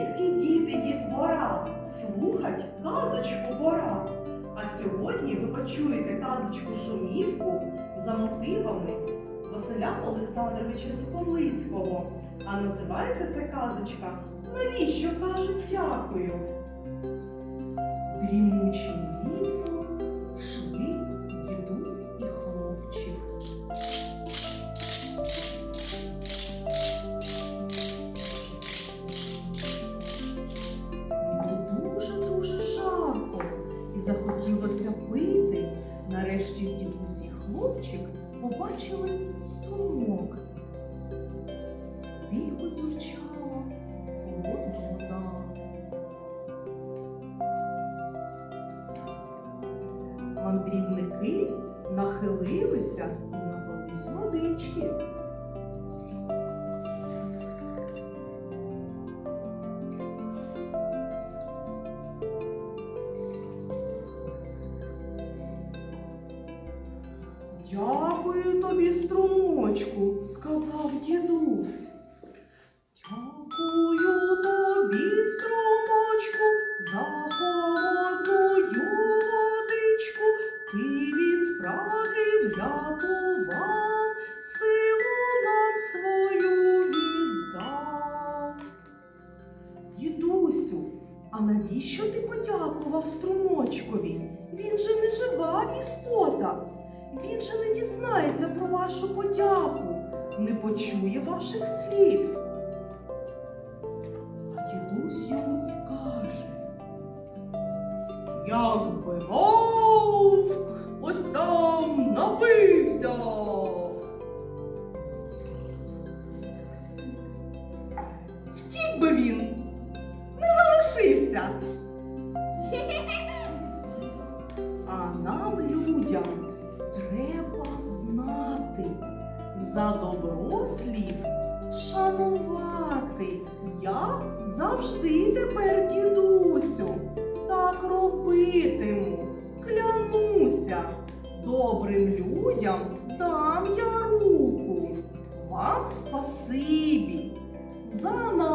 Дітки, діти, дітвора, слухать казочку пора. А сьогодні ви почуєте казочку Шумівку за мотивами Василя Олександровича Соколицького. А називається ця казочка Навіщо кажуть дякую? Дрімучим Нарешті дідусь і хлопчик побачили струмок. Тихо дзюрчала холодна вода. Мандрівники нахилилися і напились водички. Дякую тобі, струмочку, сказав дідусь. Дякую тобі, струмочку, за холодною водичку. Ти від спраги врятував, силу нам свою віддав. Дідусю, а навіщо ти подякував струмочкові? Він же не жива істота. Він же не дізнається про вашу подяку, не почує ваших слів. А дідусь йому і каже. Якби вовк ось там напився. Втік би він, за добро слід шанувати. Я завжди тепер, дідусю, так робитиму, клянуся. Добрим людям дам я руку. Вам спасибі за науку.